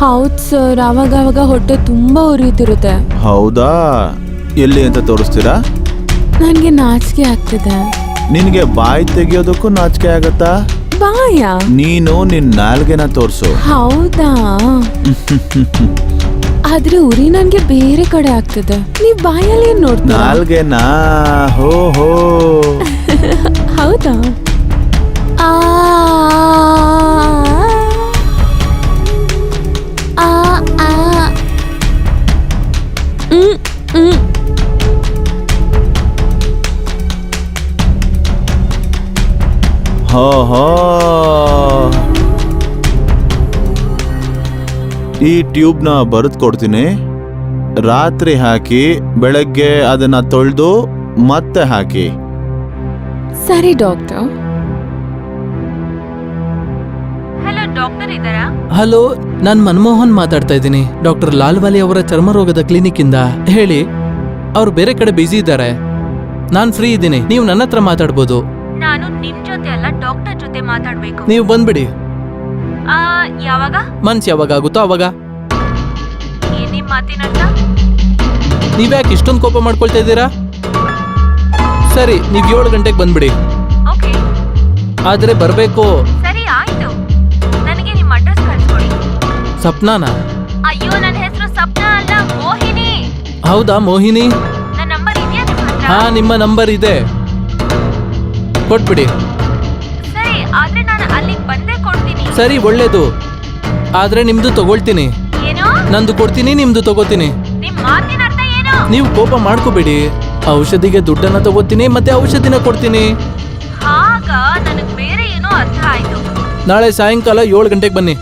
ಹೌದ್ ಸರ್ ಅವಾಗ ಹೊಟ್ಟೆ ತುಂಬಾ ಉರಿಯುತ್ತಿರುತ್ತೆ. ಹೌದಾ? ಎಲ್ಲಿ ಅಂತ ತೋರಿಸ್ತೀರಾ? ನನಗೆ ನಾಚಿಕೆ ಆಗ್ತಿದೆ. ನಿನಗೆ ಬಾಯಿ ತೆಗಿಯೋದಕ್ಕೂ ನಾಚಿಕೆ ಆಗತ್ತಾ? ಬಾಯ? ನೀನು ನಿನ್ ನಾಲ್ಗೆನ ತೋರಿಸು. ಹೌದಾ? ಆದ್ರೆ ಉರಿ ನನಗೆ ಬೇರೆ ಕಡೆ ಆಗ್ತಿದೆ. ನೀವ್ ಬಾಯಲ್ಲಿ ಏನ್ ನೋಡ್ತೀರಾ? ನಾಲ್ಗೆನಾ? ಹೋ ಹೋ. ಹೌದಾ? ಆ, ಹೋ ಈ ಟ್ಯೂಬ್ನ ಬರೆದು ಕೊಡ್ತೀನಿ ರಾತ್ರಿ ಹಾಕಿ ಬೆಳಗ್ಗೆ ಅದನ್ನ ತೊಳೆದು ಮತ್ತೆ ಹಾಕಿ. ಸರಿ ಡಾಕ್ಟರ್. ಹಲೋ ನಾನ್ ಮನಮೋಹನ್ ಮಾತಾಡ್ತಾ ಇದ್ದೀನಿ. ಡಾಕ್ಟರ್ ಲಾಲ್ವಾಲಿ ಅವರ ಚರ್ಮರೋಗದ ಕ್ಲಿನಿಕ್ ಇಂದ ಹೇಳಿ ಅವ್ರು ಬೇರೆ ಕಡೆ ಬ್ಯುಸಿ ಇದ್ದಾರೆ. ನಾನ್ ಫ್ರೀ ಇದ್ದೀನಿ. ನೀವು ನನ್ನ ಹತ್ರ ಮಾತಾಡ್ಬೋದು. ನಾನು ನಿಮ್ ಜೊತೆ ಅಲ್ಲ ಡಾಕ್ಟರ್ ಜೊತೆ ಮಾತಾಡ್ಬೇಕು. ನೀವು ಬಂದ್ಬಿಡಿ. ಆ ಯಾವಾಗ? ಮನ್ಸ್ ಯಾವಾಗ ಆಗುತ್ತೋ ಅವಾಗ. ಏನ್ ನಿಮ್ ಮಾತಿನರ್ಥ ನೀವ್ಯಾಕೆ ಇಷ್ಟೊಂದು ಕೋಪ ಮಾಡ್ಕೊಳ್ತಾ ಇದ್ದೀರಾ? ಸರಿ ನೀವು ಏಳು ಗಂಟೆಗೆ ಬಂದ್ಬಿಡಿ. ಓಕೆ. ಆದ್ರೆ ಬರ್ಬೇಕು. ಸಪ್ನಾನ? ಅಯ್ಯೋ ನನ್ನ ಹೆಸರು ಸಪ್ನಾ ಅಲ್ಲ ಮೋಹಿನಿ. ಹೌದಾ ಮೋಹಿನಿ? ನನ್ನ ನಂಬರ್ ಇದೆಯಾ ನಿಮ್ ಹತ್ರ? ಹಾ ನಿಮ್ಮ ನಂಬರ್ ಇದೆ. ಕೊಟ್ಬಿಡಿ. ಸರಿ ಆದ್ರೆ ನಾನು ಅಲ್ಲಿಗೆ ಬಂದೇ ಕೊಡ್ತೀನಿ. ಸರಿ ಒಳ್ಳೇದು. ಆದ್ರೆ ನಿಮ್ದು ತಗೊಳ್ತೀನಿ. ಏನು? ನಂದು ಕೊಡ್ತೀನಿ ನಿಮ್ದು ತಗೋತೀನಿ. ನಿಮ್ ಮಾತಿನ ಅರ್ಥ ಏನು? ನೀವು ಕೋಪ ಮಾಡ್ಕೋಬೇಡಿ. ಔಷಧಿಗೆ ದುಡ್ಡನ್ನ ತಗೋತೀನಿ ಮತ್ತೆ ಔಷಧಿನ ಕೊಡ್ತೀನಿ. ಆಗ ನನಗ್ ಬೇರೆ ಏನೋ ಅರ್ಥ ಆಯ್ತು. ನಾಳೆ ಸಾಯಂಕಾಲ ಏಳು ಗಂಟೆಗೆ ಬನ್ನಿ.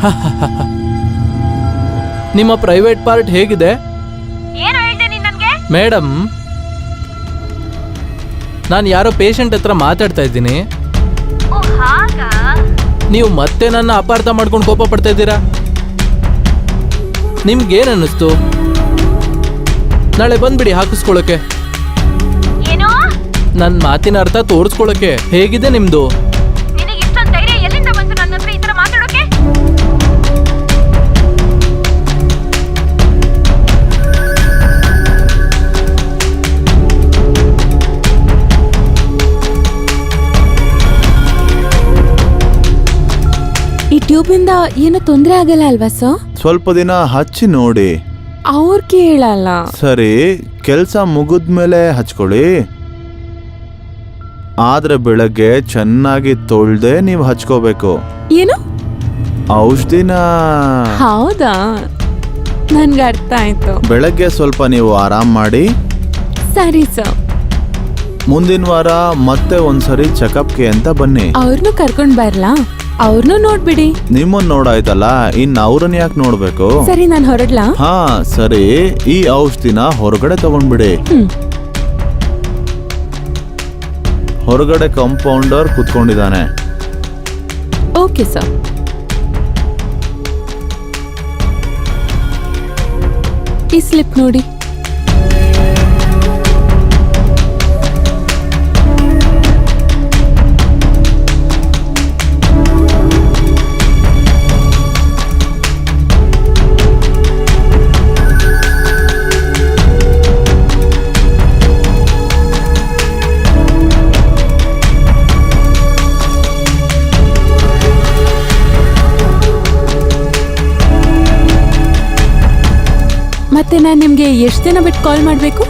ನಿಮ್ಮ ಪ್ರೈವೇಟ್ ಪಾರ್ಟ್ ಹೇಗಿದೆ? ಏನು ಹೇಳ್ದೆ ನೀನ್ ನನ್ಗೆ? ಮೇಡಮ್ ನಾನು ಯಾರೋ ಪೇಷಂಟ್ ಹತ್ರ ಮಾತಾಡ್ತಾ ಇದ್ದೀನಿ. ಓ ಹಾಗಾ? ನೀವು ಮತ್ತೆ ನನ್ನ ಅಪಾರ್ಥ ಮಾಡ್ಕೊಂಡು ಕೋಪ ಪಡ್ತಾ ಇದ್ದೀರಾ? ನಿಮ್ಗೇನ್ ಅನ್ನಿಸ್ತು ನಾಳೆ ಬಂದ್ಬಿಡಿ ಹಾಕಿಸ್ಕೊಳಕ್ಕೆ ಏನೋ? ನನ್ನ ಮಾತಿನ ಅರ್ಥ ತೋರಿಸ್ಕೊಳಕ್ಕೆ ಹೇಗಿದೆ ನಿಮ್ದು? ಈ ಏನೋ ಇಂದ ಏನು ತೊಂದ್ರೆ ಆಗಲ್ಲ ಅಲ್ವಾ ಸರ್ ಸ್ವಲ್ಪ ದಿನ ಹಚ್ಚಿ ನೋಡಿ. ಅವ್ರು ಕೇಳಲ್ಲ. ಸರಿ ಕೆಲಸ ಮುಗಿದ್ಮೇಲೆ ಹಚ್ಕೊಳ್ಳಿ. ಆದ್ರೆ ಬೆಳಗ್ಗೆ ಚೆನ್ನಾಗಿ ತೊಳ್ದೆ ನೀವು ಹಚ್ಕೋಬೇಕು. ಏನು? ಔಷಧಿನ? ಹೌದಾ? ನನ್ಗೆ ಅರ್ಥ ಆಯ್ತು. ಬೆಳಗ್ಗೆ ಸ್ವಲ್ಪ ನೀವು ಆರಾಮ್ ಮಾಡಿ. ಸರಿ ಸರ್ ಮುಂದಿನ ವಾರ ಮತ್ತೆ ಒಂದ್ಸರಿ ಚೆಕಪ್ಗೆ ಅಂತ ಬನ್ನಿ. ಅವ್ರನ್ನೂ ಕರ್ಕೊಂಡ್ ಬರ್ಲಾ? ಅವ್ರನ್ನೂ ನೋಡ್ಬಿಡಿ. ನಿಮ್ಮನ್ ನೋಡಾಯ್ತಲ್ಲ ಇನ್ ಅವ್ರನ್ನ ಯಾಕೆ ನೋಡ್ಬೇಕು? ಸರಿ ನಾನು ಹೊರಡ್ಲಾ? ಹಾ ಸರಿ. ಈ ಔಷಧಿನ ಹೊರಗಡೆ ತಗೊಂಡ್ಬಿಡಿ. ಹ್ಮ್. ಹೊರಗಡೆ ಕಂಪೌಂಡರ್ ಕುತ್ಕೊಂಡಿದ್ದಾನೆ. Okay sir. ಈ ಸ್ಲಿಪ್ ನೋಡಿ. ಮತ್ತೆ ನಾನು ನಿಮ್ಗೆ ಎಷ್ಟು ದಿನ ಬಿಟ್ಟು ಕಾಲ್ ಮಾಡಬೇಕು?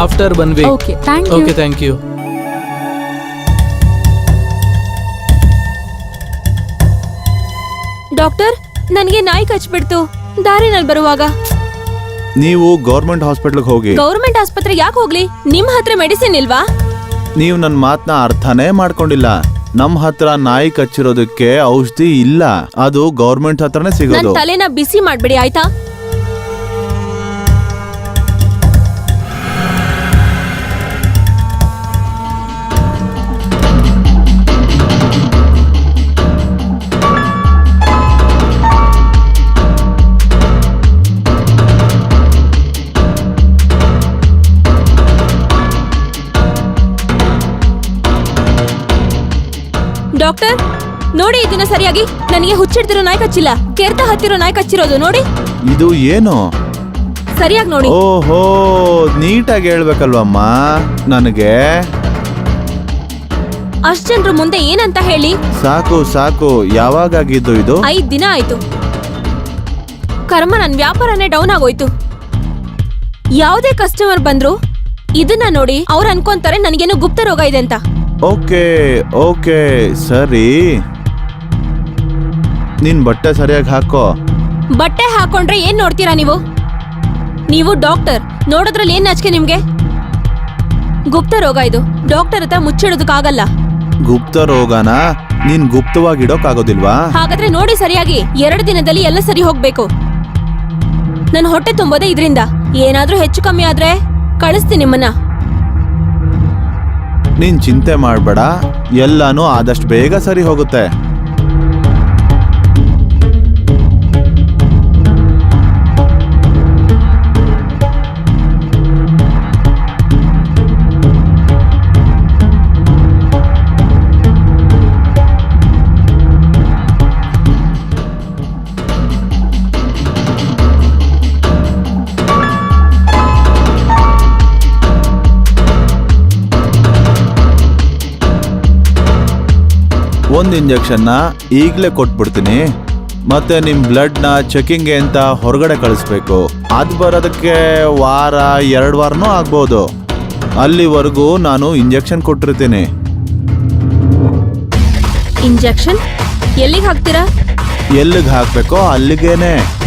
After one week okay thank you okay thank you doctor ನನಗೆ ನಾಯಿ ಕಚ್ಬಿಡ್ತು. ದಾರಿನಲ್ಲಿ ಬರುವಾಗ. ನೀವು ಗೌರ್ಮೆಂಟ್ ಹಾಸ್ಪಿಟ್ಲ್ಗೆ ಹೋಗಿ. ಗೌರ್ಮೆಂಟ್ ಆಸ್ಪತ್ರೆಗೆ ಯಾಕೆ ಹೋಗ್ಲಿ? ನಿಮ್ ಹತ್ರ ಮೆಡಿಸಿನ್ ಇಲ್ವಾ? ನೀವು ನನ್ನ ಮಾತನ್ನ ಅರ್ಥನೇ ಮಾಡ್ಕೊಂಡಿಲ್ಲ. ನಮ್ಮ ಹತ್ರ ನಾಯಿ ಕಚ್ಚಿರೋದಕ್ಕೆ ಔಷಧಿ ಇಲ್ಲ. ಅದು ಗೌರ್ಮೆಂಟ್ ಹತ್ರನೇ ನನ್ ಸಿಗೋದು. ತಲೆನ ಬಿಸಿ ಮಾಡ್ಬಿಡಿ ಆಯ್ತಾ? ದಿನ ಸರಿಯಾಗಿ ನನಗೆ ಹುಚ್ಚಿಡ್ತಿರೋ ನಾಯಿ ಕಚ್ಚಿಲ್ಲ. ಕೆರ್ತ ಹತ್ತಿರೋ ನಾಯಿ ಕಚ್ಚಿರೋದು ನೋಡಿ. ಇದು ಏನು? ಸರಿಯಾಗಿ ನೋಡಿ. ಓಹೋ ನೀಟಾಗಿ ಹೇಳ್ಬೇಕಲ್ವಮ್ಮ ನನಗೆ? ಅಷ್ಟ್ ಜನರು ಮುಂದೆ ಏನಂತ ಹೇಳಿ? ಸಾಕು ಸಾಕು ಯಾವಾಗ ಆಗಿದ್ದು ಇದು? ಐದ್ ದಿನ ಆಯ್ತು. ಕರ್ಮ ನನ್ ವ್ಯಾಪಾರನೇ ಡೌನ್ ಆಗೋಯ್ತು. ಯಾವುದೇ ಕಸ್ಟಮರ್ ಬಂದ್ರು ಇದನ್ನ ನೋಡಿ ಅವ್ರು ಅನ್ಕೊಂತಾರೆ ನನಗೇನು ಗುಪ್ತ ರೋಗ ಇದೆ ಅಂತ. ಓಕೆ ಓಕೆ ಸರಿ. ನಿನ್ ಬಟ್ಟೆ ಸರಿಯಾಗಿ ಹಾಕೋ. ಬಟ್ಟೆ ಹಾಕೊಂಡ್ರೆ ಏನ್ ನೋಡ್ತೀರಾ ನೀವು? ನೀವು ಡಾಕ್ಟರ್ ನೋಡೋದ್ರಲ್ಲಿ ಏನ್ ನಾಚಿಕೆ ನಿಮ್ಗೆ? ಗುಪ್ತ ರೋಗ ಇದು. ಡಾಕ್ಟರ್ ಹತ್ರ ಮುಚ್ಚಿಡೋದಕ್ಕಾಗಲ್ಲ. ಗುಪ್ತ ರೋಗನ? ನೀನ್ ಗುಪ್ತವಾಗಿಡೋಕ್ಕಾಗೋದಿಲ್ವಾ ಹಾಗಾದ್ರೆ ನೋಡಿ ಸರಿಯಾಗಿ ಎರಡು ದಿನದಲ್ಲಿ ಎಲ್ಲ ಸರಿ ಹೋಗ್ಬೇಕು. ನನ್ನ ಹೊಟ್ಟೆ ತುಂಬೋದೇ ಇದರಿಂದ. ಏನಾದ್ರೂ ಹೆಚ್ಚು ಕಮ್ಮಿ ಆದ್ರೆ ಕಳಿಸ್ತೀನಿ ನಿಮ್ಮನ್ನ. ನೀನ್ ಚಿಂತೆ ಮಾಡ್ಬೇಡ. ಎಲ್ಲಾನು ಆದಷ್ಟು ಬೇಗ ಸರಿ ಹೋಗುತ್ತೆ. ಒಂದ್ ಇಂಜೆಕ್ಷನ್ನ ಈಗಲೇ ಕೊಟ್ಬಿಡ್ತೀನಿ. ಮತ್ತೆ ನಿಮ್ಮ ಬ್ಲಡ್ನ ಚೆಕಿಂಗ್ಗೆ ಅಂತ ಹೊರಗಡೆ ಕಳಿಸ್ಬೇಕು. ಅದು ಬರೋದಕ್ಕೆ ವಾರ ಎರಡು ವಾರನೂ ಆಗ್ಬೋದು. ಅಲ್ಲಿವರೆಗೂ ನಾನು ಇಂಜೆಕ್ಷನ್ ಕೊಟ್ಟಿರ್ತೀನಿ. ಇಂಜೆಕ್ಷನ್? ಎಲ್ಲಿಗೆ ಹಾಕ್ತೀರಾ? ಎಲ್ಲಿಗೆ ಹಾಕಬೇಕೋ ಅಲ್ಲಿಗೇನೆ.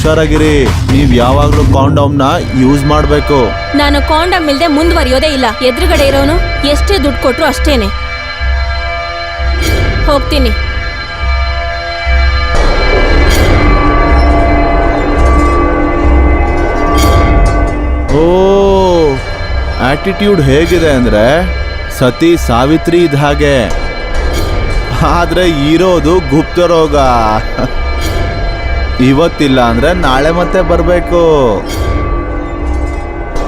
ಹುಷಾರಾಗಿರಿ. ನೀವ್ ಯಾವಾಗ್ಲೂ ಕಾಂಡೋಮ್ನ ಯೂಸ್ ಮಾಡ್ಬೇಕು. ನಾನು ಕಾಂಡಮ್ ಇಲ್ದೆ ಮುಂದುವರಿಯೋದೇ ಇಲ್ಲ. ಎದುರುಗಡೆ ಇರೋನು ಎಷ್ಟೇ ದುಡ್ಡು ಕೊಟ್ರು ಅಷ್ಟೇನೆ. ಹೋಗ್ತೀನಿ. ಓ ಆಟಿಟ್ಯೂಡ್ ಹೇಗಿದೆ ಅಂದ್ರೆ ಸತಿ ಸಾವಿತ್ರಿ ಇದ್ದ ಹಾಗೆ. ಆದ್ರೆ ಇರೋದು ಗುಪ್ತ ರೋಗ. ಇವತ್ತಿಲ್ಲ ಅಂದ್ರೆ ನಾಳೆ ಮತ್ತೆ ಬರಬೇಕು.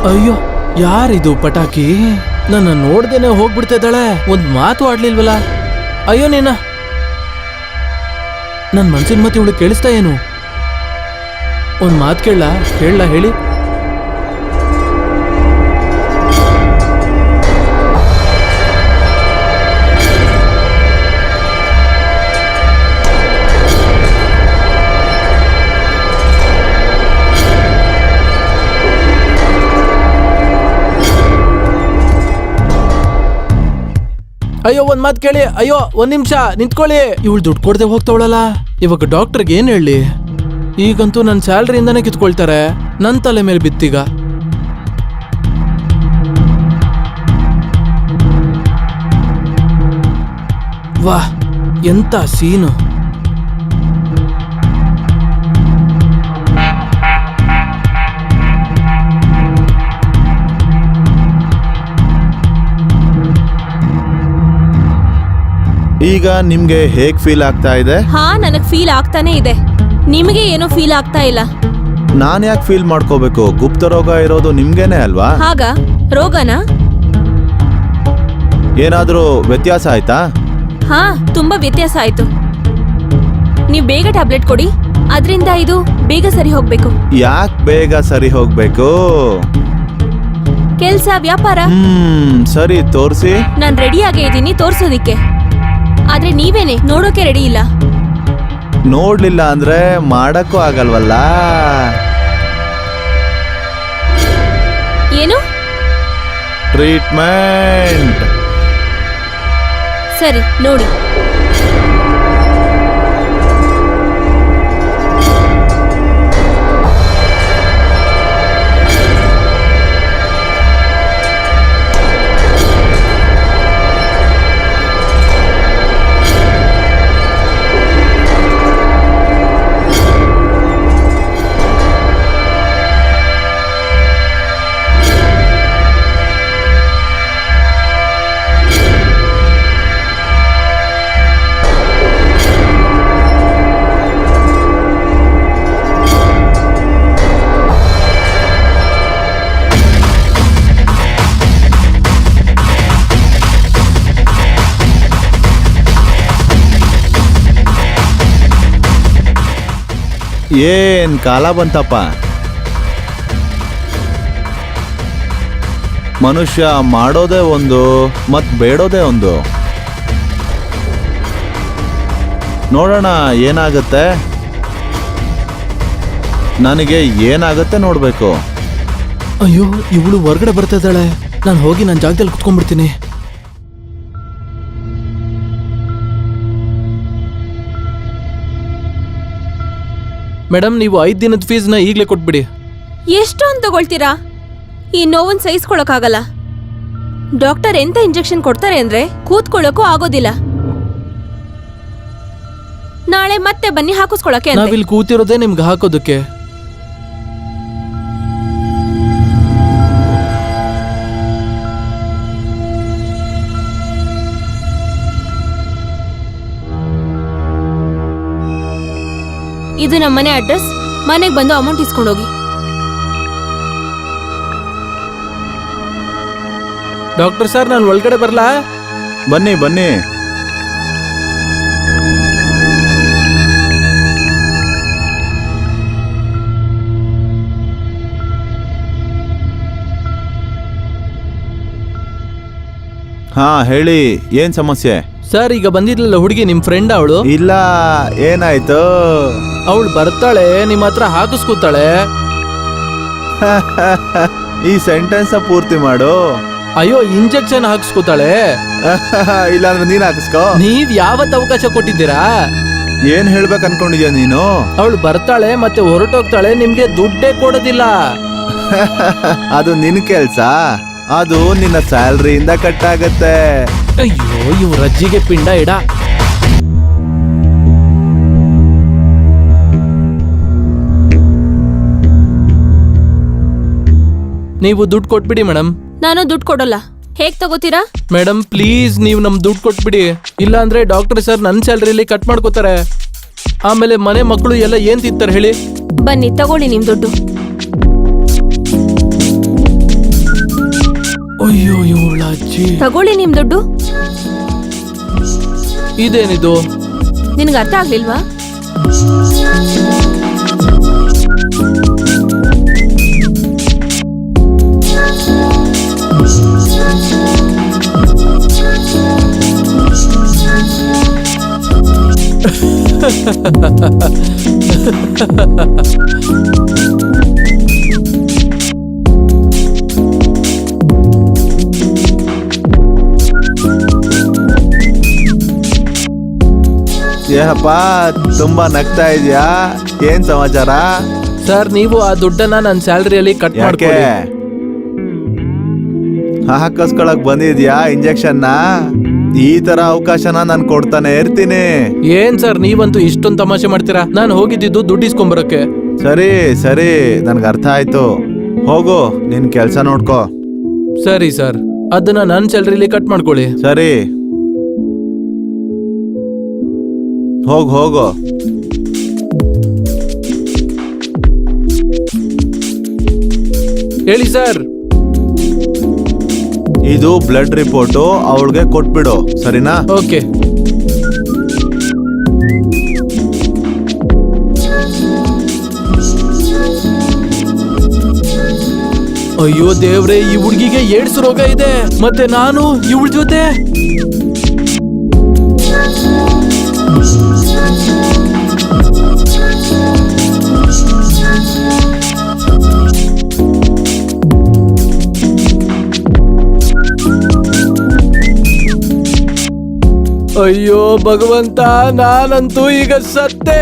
ಅಯ್ಯೋ, ಯಾರಿದು ಪಟಾಕಿ? ನನ್ನ ನೋಡ್ದೇನೆ ಹೋಗ್ಬಿಡ್ತಿದ್ದಾಳೆ. ಒಂದ್ ಮಾತು ಆಡ್ಲಿಲ್ವಲ್ಲ ಅಯ್ಯೋ, ನೀನ. ನನ್ನ ಮನ್ಸಿನ ಮತ್ತೆ ಇವಳು ಕೇಳಿಸ್ತಾ ಏನು? ಒಂದ್ ಮಾತು ಕೇಳ ಕೇಳಲ್ಲ ಹೇಳಿ. ಅಯ್ಯೋ, ಒಂದ್ ಮಾತು ಕೇಳಿ. ಅಯ್ಯೋ, ಒಂದ್ ನಿಮಿಷ, ನಿಂತ್ಕೊಳ್ಳಿ. ಇವಳು ದುಡ್ಡು ಕೊಡದೆ ಹೋಗ್ತಾವಳಲ್ಲ. ಇವಾಗ ಡಾಕ್ಟರ್ಗೆ ಏನ್ ಹೇಳಿ? ಈಗಂತೂ ನನ್ನ ಸ್ಯಾಲ್ರಿಯಿಂದಾನೇ ಕಿತ್ಕೊಳ್ತಾರೆ. ನನ್ನ ತಲೆ ಮೇಲೆ ಬಿತ್ತೀಗ. ವಾಹ್, ಎಂತ ಸೀನು. ಈಗ ನಿಮ್ಗೆ ಹೇಗ್ ಫೀಲ್ ಆಗ್ತಾ ಇದೆ? ಹಾ ನನಗ್ ಫೀಲ್ ಆಗ್ತಾನೆ ಇದೆ. ನಿಮಗೆ ಏನೂ ಫೀಲ್ ಆಗ್ತಾ ಇಲ್ಲ? ನಾನ್ ಯಾಕೆ ಫೀಲ್ ಮಾಡ್ಕೋಬೇಕು? ಗುಪ್ತ ರೋಗ ಇರೋದು ನಿಮ್ಗೇನೆ ಅಲ್ವಾ? ಹಾಗ? ರೋಗನಾ? ಏನಾದ್ರೂ ವ್ಯತ್ಯಾಸ ಆಯ್ತಾ? ಹಾ ತುಂಬಾ ವ್ಯತ್ಯಾಸ ಆಯ್ತು. ನೀವು ಬೇಗ ಟ್ಯಾಬ್ಲೆಟ್ ಕೊಡಿ. ಅದರಿಂದ ಇದು ಬೇಗ ಸರಿ ಹೋಗ್ಬೇಕು. ಯಾಕೆ ಬೇಗ ಸರಿ ಹೋಗ್ಬೇಕು? ಕೆಲ್ಸ ವ್ಯಾಪಾರ? ಹ್ಮ್ ಸರಿ ತೋರ್ಸಿ. ನಾನ್ ರೆಡಿಯಾಗೇ ಇದ್ದೀನಿ ತೋರ್ಸೋದಿಕ್ಕೆ. ಆದ್ರೆ ನೀವೇನೆ? ನೋಡೋಕೆ ರೆಡಿ ಇಲ್ಲ. ನೋಡ್ಲಿಲ್ಲ ಅಂದ್ರೆ ಮಾಡಕ್ಕೂ ಆಗಲ್ವಲ್ಲ? ಏನು? ಟ್ರೀಟ್ಮೆಂಟ್ ಸರಿ ನೋಡಿ. ಏನ್ ಕಾಲ ಬಂತಪ್ಪ? ಮನುಷ್ಯ ಮಾಡೋದೇ ಒಂದು, ಮತ್ ಬೇಡೋದೇ ಒಂದು. ನೋಡೋಣ, ಏನಾಗುತ್ತೆ? ನನಗೆ ಏನಾಗುತ್ತೆ ನೋಡಬೇಕು. ಅಯ್ಯೋ, ಇವಳು ಹೊರಗಡೆ ಬರ್ತಾ ಇದ್ದಾಳೆ ನಾನು ಹೋಗಿ ನನ್ನ ಜಾಗದಲ್ಲಿ ಕುತ್ಕೊಂಡ್ಬಿಡ್ತೀನಿ. ಮೇಡಮ್ ನೀವು ಐದು ದಿನದ ಫೀಸ್ನ ಈಗಲೇ ಕೊಟ್ಬಿಡಿ. ಎಷ್ಟು ಅಂತ ತಗೊಳ್ತೀರಾ? ಈ ನೋವನ್ ಸಹಿಸ್ಕೊಳಕ್ಕಾಗಲ್ಲ ಡಾಕ್ಟರ್ ಎಂತ ಇಂಜೆಕ್ಷನ್ ಕೊಡ್ತಾರೆ ಅಂದ್ರೆ ಕೂತ್ಕೊಳ್ಳೋಕ್ಕೂ ಆಗೋದಿಲ್ಲ. ನಾಳೆ ಮತ್ತೆ ಬನ್ನಿ ಹಾಕಿಸ್ಕೊಳಕ್ಕೆ. ನಾವಿಲ್ಲಿ ಕೂತಿರೋದೇ ನಿಮ್ಗೆ ಹಾಕೋದಕ್ಕೆ. ಇದು ನಮ್ಮ ಮನೆ ಅಡ್ರೆಸ್ ಮನೆಗೆ ಬಂದು ಅಮೌಂಟ್ ಇಸ್ಕೊಂಡೋಗಿ. ಡಾಕ್ಟರ್ ಸರ್ ನಾನು ಒಳಗಡೆ ಬರಲಾ? ಬನ್ನಿ ಬನ್ನಿ. ಹಾ ಹೇಳಿ ಏನು ಸಮಸ್ಯೆ? ಸರ್ ಈಗ ಬಂದಿದ್ಲಲ್ಲ ಹುಡುಗಿ ನಿಮ್ ಫ್ರೆಂಡ್ ಅವಳು? ಇಲ್ಲ ಏನಾಯ್ತು? ಅವಳು ಬರ್ತಾಳೆ ನಿಮ್ಮ ಹತ್ರ ಹಾಕಿಸ್ಕೊತಾಳೆ. ಈ ಸೆಂಟೆನ್ಸ್ ಪೂರ್ತಿ ಮಾಡು. ಅಯ್ಯೋ ಇಂಜೆಕ್ಷನ್ ಹಾಕಿಸ್ಕೊತಾಳೆ. ಇಲ್ಲಾಂದ್ರೆ ನೀನ್ ಹಾಕಿಸ್ಕೋ. ನೀವ್ ಯಾವತ್ ಅವಕಾಶ ಕೊಟ್ಟಿದ್ದೀರಾ? ಏನ್ ಹೇಳ್ಬೇಕು ಅನ್ಕೊಂಡಿದ್ಯಾ ನೀನು? ಅವಳು ಬರ್ತಾಳೆ ಮತ್ತೆ ಹೊರಟೋಗ್ತಾಳೆ ನಿಮ್ಗೆ ದುಡ್ಡೇ ಕೊಡೋದಿಲ್ಲ. ಅದು ನಿನ್ ಕೆಲ್ಸ. ಅದು ನಿನ್ನ ಸ್ಯಾಲ್ರಿಯಿಂದ ಕಟ್ ಆಗತ್ತೆ. ಅಯ್ಯೋ ಇವ್ ರಜ್ಜಿಗೆ ಪಿಂಡ ಇಡ. ನೀವು ದುಡ್ಡು ಕೊಟ್ಬಿಡಿ ಮೇಡಮ್ ನಾನು ದುಡ್ಡು ಕೊಡಲ್ಲ. ಹೇಗ್ ತಗೋತೀರಾ? ಮೇಡಮ್ ಪ್ಲೀಸ್ ನೀವು ನಮ್ ದುಡ್ಡು ಕೊಟ್ಬಿಡಿ. ಇಲ್ಲ ಅಂದ್ರೆ ಡಾಕ್ಟರ್ ಸರ್ ನನ್ನ ಸ್ಯಾಲ್ರಿಲಿ ಕಟ್ ಮಾಡ್ಕೋತಾರೆ. ಆಮೇಲೆ ಮನೆ ಮಕ್ಕಳು ಎಲ್ಲ ಏನ್ ತಿಂತಾರೆ ಹೇಳಿ? ಬನ್ನಿ ತಗೊಳ್ಳಿ ನಿಮ್ ದುಡ್ಡು. ಅಯ್ಯೋ ಇವಳ ಅಜ್ಜಿ. ತಗೊಳ್ಳಿ ನಿಮ್ ದುಡ್ಡು. ಇದೇನಿದು? ನಿನ್ಗೆ ಅರ್ಥ ಆಗ್ಲಿಲ್ವಾ? ಏಹಪ್ಪ ತುಂಬಾ ನಗ್ತಾ ಇದೆಯಾ? ಏನ್ ಸಮಾಚಾರ? ಸರ್ ನೀವು ಆ ದುಡ್ಡನ್ನ ನನ್ನ ಸ್ಯಾಲ್ರಿಯಲ್ಲಿ ಕಟ್ ಯಾಕೆ? ಮಾಡ್ಕೊಳ್ಳಿ ಹಾಕಸ್ಕೊಳಕ್ ಬಂದಿದ್ಯಾ ಇಂಜೆಕ್ಷನ್ನ? ಈ ತರ ಅವಕಾಶನ ನಾನು ಕೊಡ್ತಾನೆ ಇರ್ತೀನಿ. ಏನ್ ಸರ್ ನೀವಂತೂ ಇಷ್ಟೊಂದು ತಮಾಷೆ ಮಾಡ್ತೀರಾ? ನಾನು ಹೋಗಿದ್ದಿದ್ದು ದುಡ್ಡು ಇಸ್ಕೊಂಬರಕ್ಕೆ. ಸರಿ ಸರಿ ನನ್ಗೆ ಅರ್ಥ ಆಯ್ತು. ಹೋಗು ನಿನ್ ಕೆಲ್ಸ ನೋಡ್ಕೋ. ಸರಿ ಸರ್ ಅದನ್ನ ನನ್ನ ಸ್ಯಾಲ್ರಿಲಿ ಕಟ್ ಮಾಡ್ಕೊಳ್ಳಿ. ಸರಿ. ಹೋಗ್ ಹೋಗು. ಹೇಳಿ ಸರ್. ಇದು ಬ್ಲಡ್ ರಿಪೋರ್ಟು ಅವಳಿಗೆ ಕೊಟ್ಬಿಡು ಸರಿನಾ? ಓಕೆ. ಅಯ್ಯೋ ದೇವ್ರೆ ಈ ಹುಡುಗಿಗೆ ಏಡ್ಸ್ ರೋಗ ಇದೆ. ಮತ್ತೆ ನಾನು ಇವಳ ಜೊತೆ? ಅಯ್ಯೋ ಭಗವಂತ ನಾನಂತೂ ಈಗ ಸತ್ತೆ.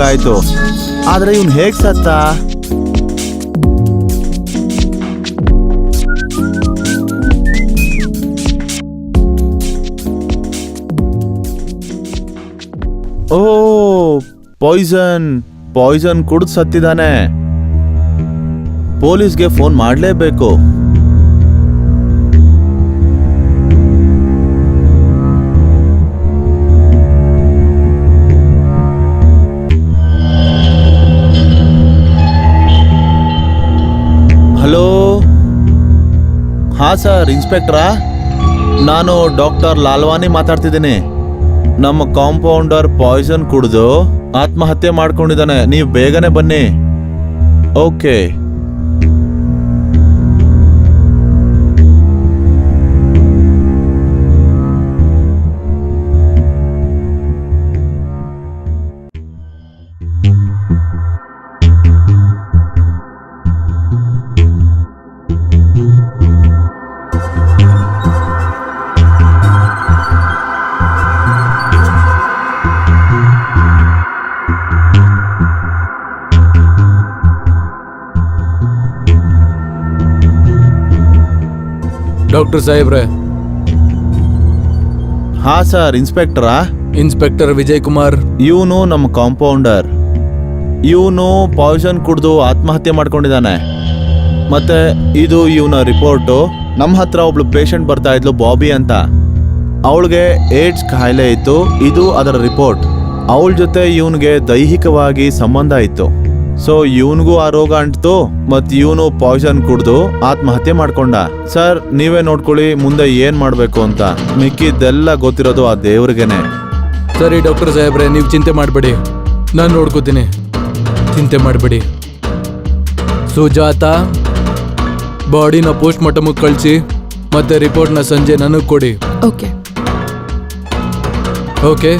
ಮೇಲ್ ಹೋಗಾಯ್ತು ಆದ್ರೆ ಇವನ್ ಹೇಗ್ ಸತ್ತ? ಓ ಪಾಯ್ಸನ್ ಪಾಯ್ಸನ್ ಕುಡ್ದು ಸತ್ತಿದಾನೆ. ಪೊಲೀಸ್ಗೆ ಫೋನ್ ಮಾಡಲೇಬೇಕು. ಹಾಂ ಸರ್, ಇನ್ಸ್ಪೆಕ್ಟ್ರಾ? ನಾನು ಡಾಕ್ಟರ್ ಲಾಲ್ವಾನಿ ಮಾತಾಡ್ತಿದ್ದೀನಿ. ನಮ್ಮ ಕಾಂಪೌಂಡರ್ ಪಾಯ್ಸನ್ ಕುಡಿದು ಆತ್ಮಹತ್ಯೆ ಮಾಡ್ಕೊಂಡಿದ್ದಾನೆ. ನೀವು ಬೇಗನೆ ಬನ್ನಿ. ಓಕೆ. ಡಾಕ್ಟರ್ ಸಾಹೇಬ್ರೆ. ಹಾ ಸರ್ ಇನ್ಸ್ಪೆಕ್ಟರಾ? ಇನ್ಸ್ಪೆಕ್ಟರ್ ವಿಜಯ್ ಕುಮಾರ್ ಇವನು ನಮ್ಮ ಕಾಂಪೌಂಡರ್. ಇವನು ಪಾಯ್ಸನ್ ಕುಡಿದು ಆತ್ಮಹತ್ಯೆ ಮಾಡ್ಕೊಂಡಿದ್ದಾನೆ. ಮತ್ತೆ ಇದು ಇವನ ರಿಪೋರ್ಟು. ನಮ್ಮ ಹತ್ರ ಒಬ್ಳು ಪೇಷಂಟ್ ಬರ್ತಾ ಇದ್ಲು ಬಾಬಿ ಅಂತ. ಅವಳಿಗೆ ಏಡ್ಸ್ ಕಾಯಿಲೆ ಇತ್ತು. ಇದು ಅದರ ರಿಪೋರ್ಟ್. ಅವಳ ಜೊತೆ ಇವನಿಗೆ ದೈಹಿಕವಾಗಿ ಸಂಬಂಧ ಇತ್ತು. ಸೊ ಇವನಿಗೂ ಆ ರೋಗ ಅಂಟ್ತು ಮತ್ ಇವನು ಪಾಯ್ಸನ್ ಕುಡ್ದು ಆತ್ಮಹತ್ಯೆ ಮಾಡ್ಕೊಂಡ. ಸರ್ ನೀವೇ ನೋಡ್ಕೊಳ್ಳಿ ಮುಂದೆ ಏನ್ ಮಾಡ್ಬೇಕು ಅಂತ. ಮಿಕ್ಕಿದ್ದೆಲ್ಲ ಗೊತ್ತಿರೋದು ಆ ದೇವ್ರಿಗೆನೆ. ಸರಿ ಡಾಕ್ಟರ್ ಸಾಹೇಬ್ರೆ ನೀವು ಚಿಂತೆ ಮಾಡಬೇಡಿ. ನಾನು ನೋಡ್ಕೋತೀನಿ. ಚಿಂತೆ ಮಾಡಬೇಡಿ. ಸುಜಾತ ಬಾಡಿನ ಪೋಸ್ಟ್ ಮಾರ್ಟಮ್ಗೆ ಕಳಿಸಿ ಮತ್ತೆ ರಿಪೋರ್ಟ್ನ ಸಂಜೆ ನನಗೆ ಕೊಡಿ. Okay okay